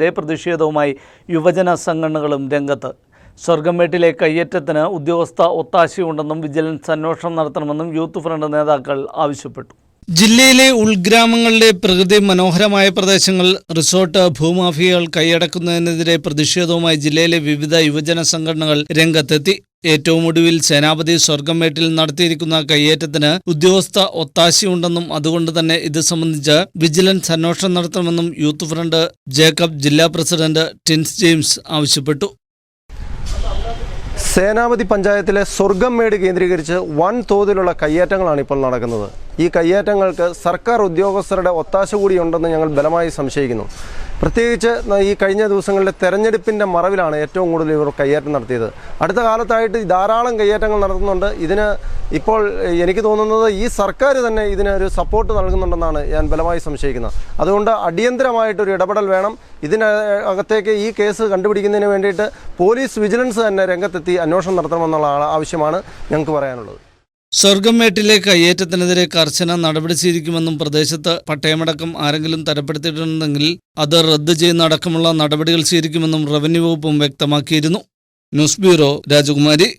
ഇതേ പ്രതിഷേധവുമായി യുവജന സംഘടനകളും രംഗത്ത്. സ്വർഗമേട്ടിലെ കയ്യേറ്റത്തിന് ഉദ്യോഗസ്ഥ ഒത്താശയുണ്ടെന്നും വിജിലൻസ് അന്വേഷണം നടത്തണമെന്നും യൂത്ത് ഫ്രണ്ട് നേതാക്കൾ ആവശ്യപ്പെട്ടു. ജില്ലയിലെ ഉൾഗ്രാമങ്ങളിലെ പ്രകൃതി മനോഹരമായ പ്രദേശങ്ങൾ റിസോർട്ട് ഭൂമാഫിയകൾ കൈയടക്കുന്നതിനെതിരെ പ്രതിഷേധവുമായി ജില്ലയിലെ വിവിധ യുവജന സംഘടനകൾ രംഗത്തെത്തി. ഏറ്റവും ഒടുവിൽ സേനാപതി സ്വർഗമേട്ടിൽ നടത്തിയിരിക്കുന്ന കയ്യേറ്റത്തിന് ഉദ്യോഗസ്ഥ ഒത്താശയുണ്ടെന്നും അതുകൊണ്ട് തന്നെ ഇത് സംബന്ധിച്ച് വിജിലൻസ് അന്വേഷണം നടത്തണമെന്നും യൂത്ത് ഫ്രണ്ട് ജേക്കബ് ജില്ലാ പ്രസിഡന്റ് ടിൻസ് ജെയിംസ് ആവശ്യപ്പെട്ടു. സേനാപതി പഞ്ചായത്തിലെ സ്വർഗം മേട് കേന്ദ്രീകരിച്ച് വൻ തോതിലുള്ള കയ്യേറ്റങ്ങളാണ് ഇപ്പോൾ നടക്കുന്നത്. ഈ കയ്യേറ്റങ്ങൾക്ക് സർക്കാർ ഉദ്യോഗസ്ഥരുടെ ഒത്താശ കൂടിയുണ്ടെന്ന് ഞങ്ങൾ ബലമായി സംശയിക്കുന്നു. പ്രത്യേകിച്ച് ഈ കഴിഞ്ഞ ദിവസങ്ങളിലെ തെരഞ്ഞെടുപ്പിന്റെ മറവിലാണ് ഏറ്റവും കൂടുതൽ ഇവർ കയ്യേറ്റം നടത്തിയത്. അടുത്ത കാലത്തായിട്ട് ധാരാളം കയ്യേറ്റങ്ങൾ നടത്തുന്നുണ്ട്. ഇതിന് ഇപ്പോൾ എനിക്ക് തോന്നുന്നത് ഈ സർക്കാർ തന്നെ ഇതിനൊരു സപ്പോർട്ട് നൽകുന്നുണ്ടെന്നാണ് ഞാൻ ബലമായി സംശയിക്കുന്നത്. അതുകൊണ്ട് അടിയന്തരമായിട്ടൊരു ഇടപെടൽ വേണം. ഇതിനകത്തേക്ക് ഈ കേസ് കണ്ടുപിടിക്കുന്നതിന് വേണ്ടിയിട്ട് പോലീസ് വിജിലൻസ് തന്നെ രംഗത്തെത്തി അന്വേഷണം നടത്തണമെന്നുള്ള ആവശ്യമാണ് ഞങ്ങൾക്ക് പറയാനുള്ളത്. സ്വർഗംവേട്ടിലെ കയ്യേറ്റത്തിനെതിരെ കർശന നടപടി സ്വീകരിക്കുമെന്നും പ്രദേശത്ത് പട്ടയമടക്കം ആരെങ്കിലും തരപ്പെടുത്തിയിട്ടുണ്ടെങ്കിൽ അത് റദ്ദ് ചെയ്യുന്ന അടക്കമുള്ള നടപടികൾ സ്വീകരിക്കുമെന്നും റവന്യൂ വകുപ്പും വ്യക്തമാക്കിയിരുന്നു. ന്യൂസ് ബ്യൂറോ രാജകുമാരി.